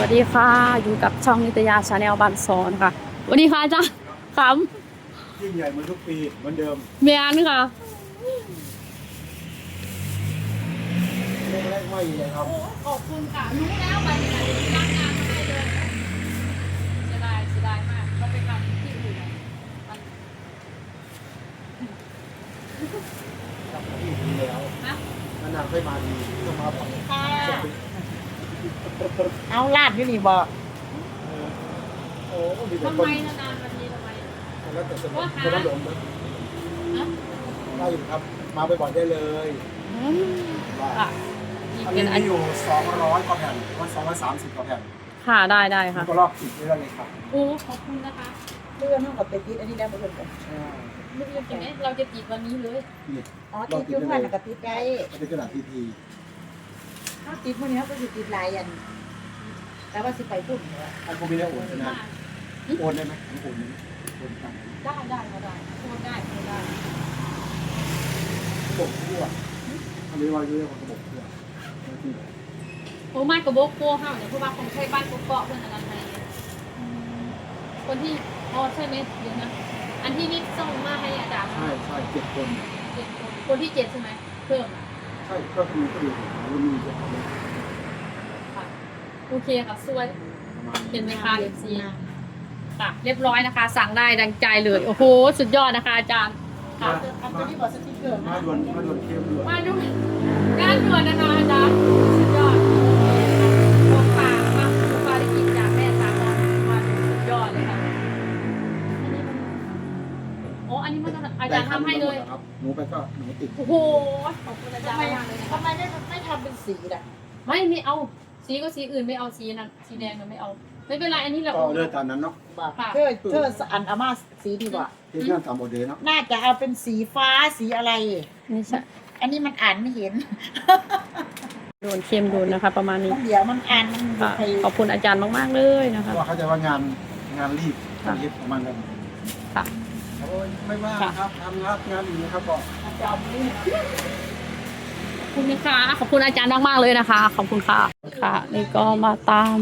วัสดีค่ะ อยู่กับช่องนิตยาชาแนลบันซอนค่ะสวัสดีค่ะอาจ้ารย์ขยิ่งใหญ่เหมือนทุกปีเหมือนเดิมำเมียนค่ะเล็กแรกไม่ใหญ่ครับขอบคุณค่ะรู้แล้วไปไหนจ้างงานมาให้เลยเสียดายเสียดายมากเราไปทำที่อื่นอะมันกลับมาที่ดีแล้วนะนานๆค่อยมาดีต้องมาบ่อยค่ะ เอาลาดอยู่นี่บ่โอ้ดีแต่ทำคไมนนานๆวันนี้ทำไมแล้วแต่สนุกคนละหลงนะนะได้อยู่ครับ มาบ่อยๆได้เลยว่าค่ะนี่อันเป็นี้นอัมีอยู่ 200กว่าแผ่นวัน230กว่าแผ่นค่ะได้ได้ค่ะ ก็รอบติดได้เลยครับโอ้ขอบคุณนะคะเพื่อนห้องกับไปติดอันนี้ได้บ่เพิ่นกันใช่ลูกยังเห็นไหมเราจะจีบวันนี้เลย นี่อ๋อติดยู่เพื่อนน่ะก็ติดได้มันเป็นกระดาษทีที ถ้าติดพวกนี้เขาก็สิติดหลายอันแต่ว่าสิไปพุ่นเหรออันพวกนี้ได้โอนใช่ไหมโอนได้ไหมอันโอนได้ไหมโอนตังค์ได้ได้ก็ได้พูดได้พูดได้ระบบทั่วอันนี้ว่าเรื่องของระบบทั่วที่โอ้ไม่กระโบกโก้ห้าวเนี่ยเพราะว่าคนใช้บ้านกเกาะเพื่อนอะไรอะไรเนี่ยคนที่อ๋อใช่ไหมเดี๋ยวนะอันที่นี่ส่งมาให้อาจารย์ใช่ใช่เจ็ดคนเจ็ดคนคนที่เจ็ดใช่ไหมเพิ่มอะ ใช่ก็คือก็คือมันมีเจ็ดคนค่ะโอเคค่ะสวยประมาณเห็นไหมคะเอฟซีค่ะเรียบร้อยนะคะ สั่งได้ดังใจเลยโอ้โหสุดยอดนะคะอาจารย์ค่ะอันตัวนี้บ่สติ๊กเกอร์มาด่วนมาด่วนเทียมด่วนมาดูงานด่วนนะคะอาจารย์สุดยอดของฝากมาของฝากที่กินจากแม่สามวันมาสุดยอดเลยค่ะอันนี้มันโอ้อันนี้มันอาจารย์ทำให้เลยครับห นูไปก็หนูติดโอ้โหขอบคุณอาจารย์ทำไมมากเลยนะทำไมไม่ไม่ทำเป็นสีล่ะไม่ไม่เอาสีก็สีอื่นไม่เอาสีนั้นสีแดงก็ไม่เอา ไม่เป็นไรอันนี้เราก็เลือกตามนั้นเนาะบ่ค่ะเธอเธออันอามาสีดีกว่า ที่เรื่องตามโมเดลเนาะน่าจะเอาเป็นสีฟ้าสีอะไรนี่ใช่อันนี้มันอ่านไม่เห็นโดนเค็มโดนนะคะ ประมาณนี้มันเดี๋ยวมันอ่านมันค่ะใครขอบคุณอาจารย์มากๆเลยนะเพคะ ราะว่าเขาใจะว่างานงานรีบค่ะรีบประมาณนั้น ค่ะ โอ้ยไม่ว่าครับทำงานงานอื่นนะครับก็จอมนี่ขอบคุณนะคะขอบคุณอาจารย์มากๆเลยนะคะ ขอบคุณค่ะ ค่ะ นี่ก็มาตาม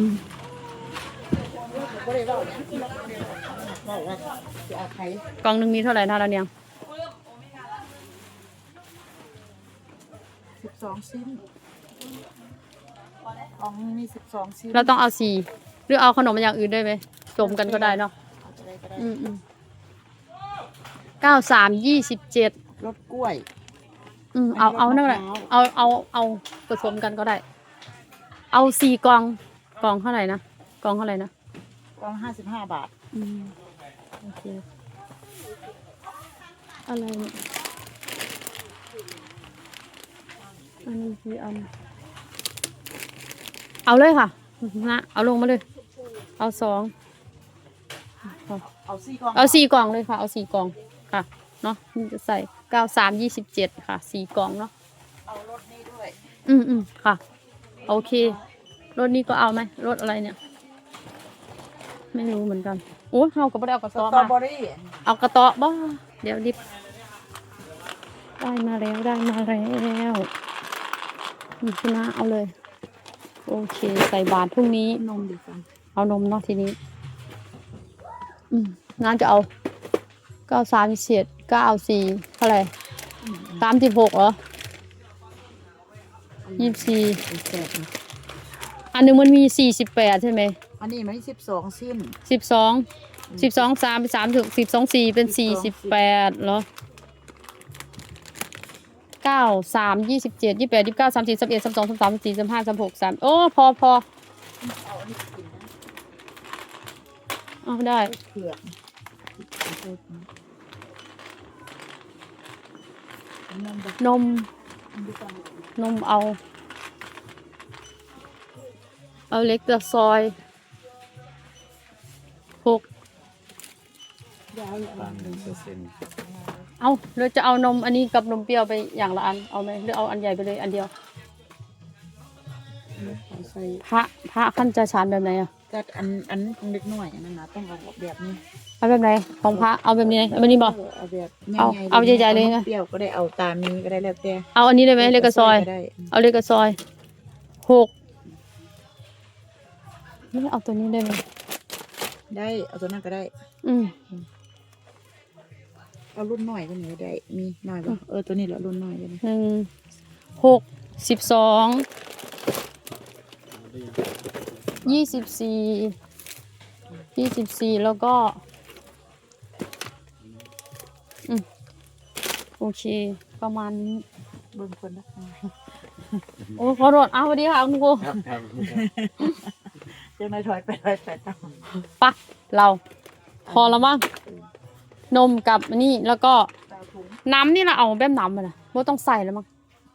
ก็เลยเล่าเนี่ยบอกว่าจะเอาใครกล่องหนึ่งมีเท่าไหร่นะเราเนี่ยสิบสองชิ้นของมีสิบสองชิ้นเราต้องเอาสีหรือเอาขนมอย่างอื่นได้ไหมจมกันก็ได้เนาะเอาอะไรก็ได้อืมอืม เก้าสามยี่สิบเจ็ดรสกล้วย อืมเอาเอานั่นแหละเอาเอาเอาผสมกันก็ได้ เอาสี่กล่องกล่องเท่าไหร่นะกล่องเท่าไหร่นะกล่องห้าสิบห้าบาทอืมโอเคอะไรเนี่ยอันนี้คืออันเอาเลยค่ะนะเอาลงมาเลย เอาสองเอาสี่กล่องเอาสี่กล่องเลยค่ะ เอาสี่กล่อง ค่ะ เนาะนี่จะใส่เก้าสามยี่สิบเจ็ดค่ะสี่กล่องเนาะเอารสนี้ด้วย อืมอืมค่ะ โอเค รถนี้ก็เอาไหมรถอะไรเนี่ย ไม่รู้เหมือนกันโอ้เฮาก็ไม่ได้เอากระสสอบตรอมาเบอรี่เอากระเตาะบ้าเดี๋ยวดิบได้มาแล้วได้มาแล้วนี่คุณนะเอาเลย โอเค ใส่บาทพรุ่งนี้ นมดีจังเอานมเนาะทีนี้ อืมงานจะเอาเก้าสามเศษเก้าสี่เท่าไหร่สามสิบหกเหรอยี่สิบสี่แสบนะอันหนึ่งมันมีสี่สิบแปดใช่ไหมอันนี้มันสิบสองสิ้นสิบสองสิบสองสามเป็นสามถึงสิบสองสี่เป็นสี่สิบแปดเหรอเก้าสามยี่สิบเจ็ดยี่สิบแปดยี่สิบเก้าสามสี่สามเอ็ดสามสองสามสามสามสี่สามห้าสามหกสามโอ้พอพอเอาอันนี้กินนะเอาได้เผือก นมแบบนมดีจังนมเอา เอาเล็กแต่ซอยหกยาวเลยตามหนึ่งเปอร์เซ็นต์เอาหรือจะเอานมอันนี้กับนมเปรี้ยวไปอย่างละอัน เอาไหมหรือเอาอันใหญ่ไปเลยอันเดียวเอาใส่พระ พระขั้นจะชานแบบไหนอะ จัดอันอันเล็กหน่อยอันนั้นนะต้องเอาแบบนี้เอาแบบไหนของพระเอาแบบนี้เอาแบบนี้บ่ เอาแบบเอาเอาใหญ่ๆเลยนะเปรี้ยวก็ได้เอาตามนี้ก็ได้แล้วแต่เอาอันนี้ได้ไหมเล็กกระซอยก็ได้เอาเล็กกระซอยหกไม่เอาตัวนี้ได้ไหมได้เอาตัวนั้นก็ได้ อืมเอารุ่นหน่อยก็หนีได้ มีหน่อยป่ะเออตัวนี้แหละรุ่นหน่อยเลยหนึ่งหกสิบสอง ยี่สิบสี่ยี่สิบสี่แล้วก็อืมโอเค ประมาณนี้เบิ่งคนนะโอ้ขอโทษเอาสวัสดีค่ะคุณครูครับครับเจ้านายถอยไปถอยไปตั้งปะเรา พอแล้วมั้งนมกับอันนี่แล้วก็ตาถุงน้ำนี่เราเอาแบบน้ำมาละไม่ต้องใส่แล้วมั้ง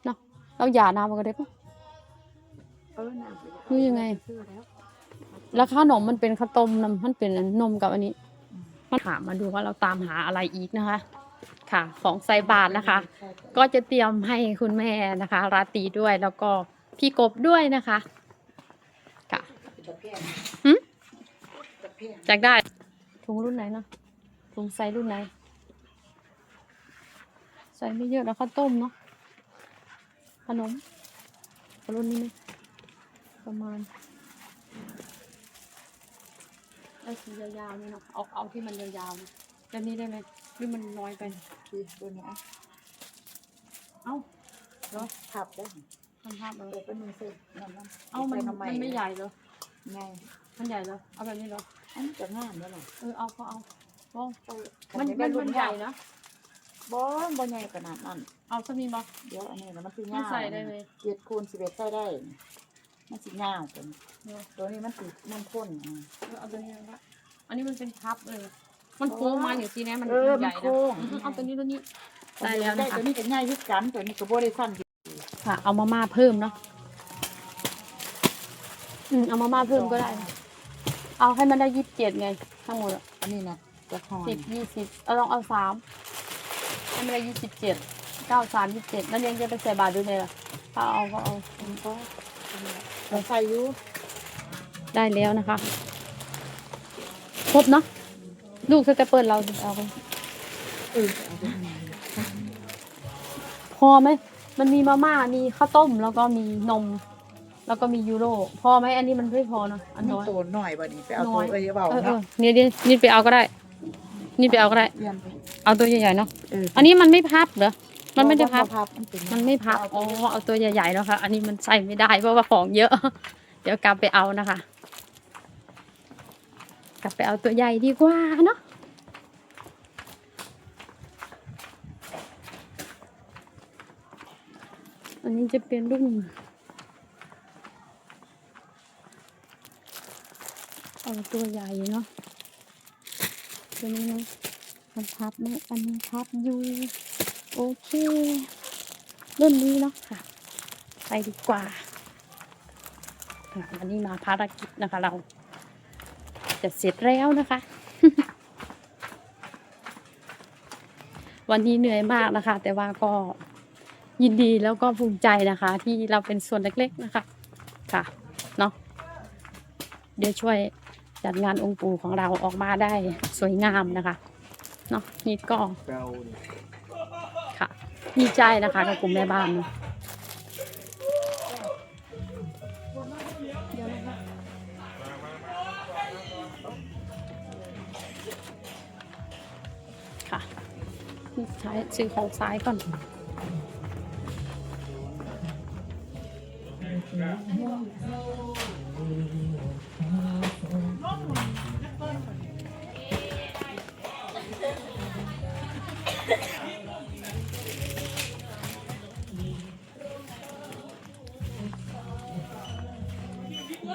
เนาะเราหยาน้ำมันก็ได้ปะเออน้ำไปรู้ยังไง ซื้อแล้ว แล้วขนมมันเป็นข้าวต้มนำมันเป็นนมกับอันนี้มันถามมาดูว่าเราตามหาอะไรอีกนะคะ ค่ะ ของใส่บาทนะคะ ก็จะเตรียมให้คุณแม่นะคะ ราตรีด้วยแล้วก็พี่กบด้วยนะคะ ค่ะหึตะแจากได้ถุงรุ่นไหนเนาะถุงใส่รุ่นไหนใส่ไม่เยอะแล้วข้าวต้มเนาะขนมรุ่นนี้ไหมประมาณ เอาสียาวๆเนี่ยเนาะเอาเอาที่มันยาวๆนะแบบนี้ได้ไหมหรือมันน้อยไปที่ตัวนี้อะเอ้าเหรอขับได้ทำภาพเลเอยอเป็นมือซื้อนั่นนั่นเอ้ามันใส่ำมันไม่ใหญ่เหรอไงมันใหญ่เหรอเอาแบบนี้เหรออันนี้จะงามแล้วหรอเออเอาก็เอาโอ้เออมันอัมันรุ่มันใหญ่นะบ่บ่ใหญ่ขนาดนั้นเอาสักนิดบ่เดี๋ยวอันนี้นะมันสิมันยาวใส่ได้ไหมเจ็ดคูณสิบเอ็ดใส่ได้ มันสิยาวเป็นเนอะตัวนี้มันสิมันข้นอะเอาตัวนี้นะอันนี้มันเป็นพับเลย มันโค้งมาอย่างทีนี้มันเออใหญ่มันนะโค้งอือเอาตัวนี้ตัวนี้ได้ได้แล้วนะคะตัวนี้ก็ง่ายที่กันตัวนี้ก็บ่ได้สั้นอยู่ค่ะ เอามาม่าเพิ่มเนาะอืมเอามาม่าเพิ่มก็ได้ เอาให้มันได้ยี่สิบเจ็ดไง ทั้งหมดอะอันนี้นะจะหอนสิบยี่สิบเอาลองเอาสามให้มันได้ยี่สิบเจ็ดเก้าสามยี่สิบเจ็ดนั่นเองจะไปใส่บาตรด้วยเลยล่ะถ้าเอาก็เอา มันก็มันใส่อยู่ได้แล้วนะคะ ครบเนาะลูกสเตปเปิลเราเอาไปเออเอาไปให้มันพอไหมมันมีมาม่า มีข้าวต้ม แล้วก็มีนม แล้วก็มียูโร พอไหมอันนี้มันไม่พอเนอะอันมันน้อยโตหน่อยบัดนี้ไปเอาน้ตัอวยเอ้ยเบาเออเอเนาะอนี่นี่นี่ไปเอาก็ได้ นี่ไปเอาก็ได้เยี่ยมไปเอาตัวใหญ่ๆเนาะเอออันนี้มันไม่พับเหรอ มันไม่ได้พับ พับมันเป็นมันไม่พับ อ๋อ เอาตัวใหญ่ๆแล้วค่ะ อันนี้มันใส่ไม่ได้เพราะว่าของเยอะ เดี๋ยวกลับไปเอานะคะ กลับไปเอาตัวใหญ่ดีกว่าเนาะ อันนี้จะเป็นรุ่นเอาตัวใหญ่เนาะ ตัวนี้เนาะมันพับไหมอันนี้พับอยู่ โอเครุ่นนี้เนาะค่ะ ไปดีกว่าวันนี้มาภารกิจนะคะ เราจะเสร็จแล้วนะคะ วันนี้เหนื่อยมากนะคะ แต่ว่าก็ยินดีแล้วก็ภูมิใจนะคะ ที่เราเป็นส่วนเล็กๆนะคะ ค่ะเนาะเดี๋ยวช่วยจัดงานองค์ปู่ของเราออกมาได้สวยงามนะคะเนาะนี่ก็ ดีใจนะคะกับกลุ่มแม่บ้านค่ะใช้ซื้อของซ้ายก่อน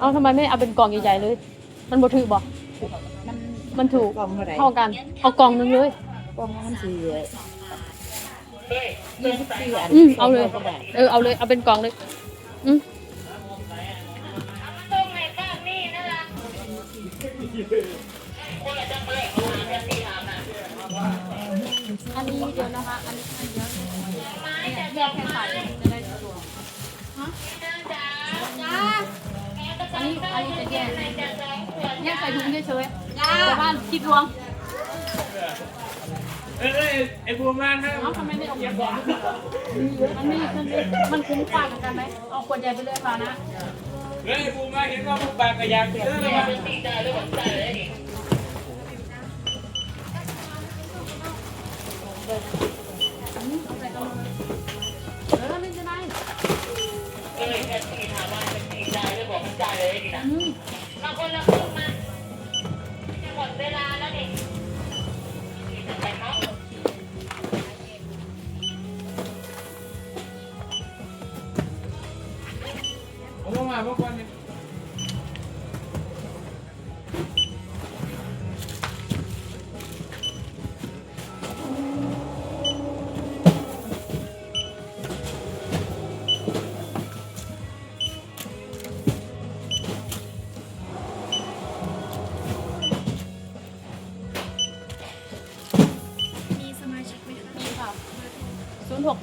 เอาทำไมไม่เอาเป็นกล่องใหญ่ๆเลย มันบ่ถือบ่มันมันถูกกล่องเท่าไหร่เท่ากัน เอากล่องหนึงเลย กล่องมันสี่ยี่สิบสี่อันอืมเอาเลย ก็ได้เออเอาเลยเอาเป็นกล่องเลยอืมเอันนี้เดี๋ยวนะคะ อันนี้อันเดียวเนี่ยแยกแค่ใส่ นนี้อันนี้จะแยกแยกใส่ถุงเฉยๆแต่ว่าคิดรวมเอ้ยเอ้ยไอ้บูมานครับเอ้าทำไมไม่เอาขวดใหญ่มันไม่มันไม่มันคุ้มกว่ากันไหมเอาขวดใหญ่ไปเลยค่ะนะเฮ้ยไอ้บูมาเห็นว่าพวกปากกระยางเยอะเลยว่ะเอา อื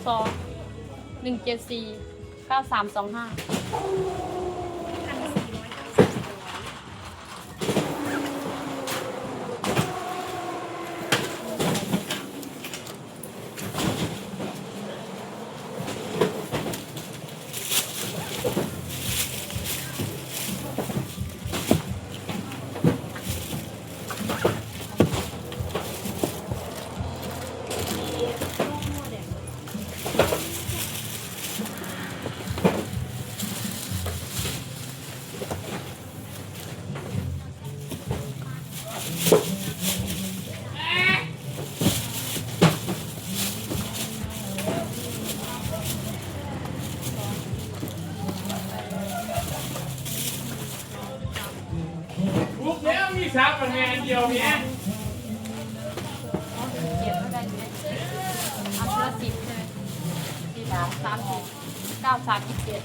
ศูนย์หกสองหนึ่งเจ็ดสี่เก้าสามสองห้า สามสามสิบเก้าสามสิบเจ็ด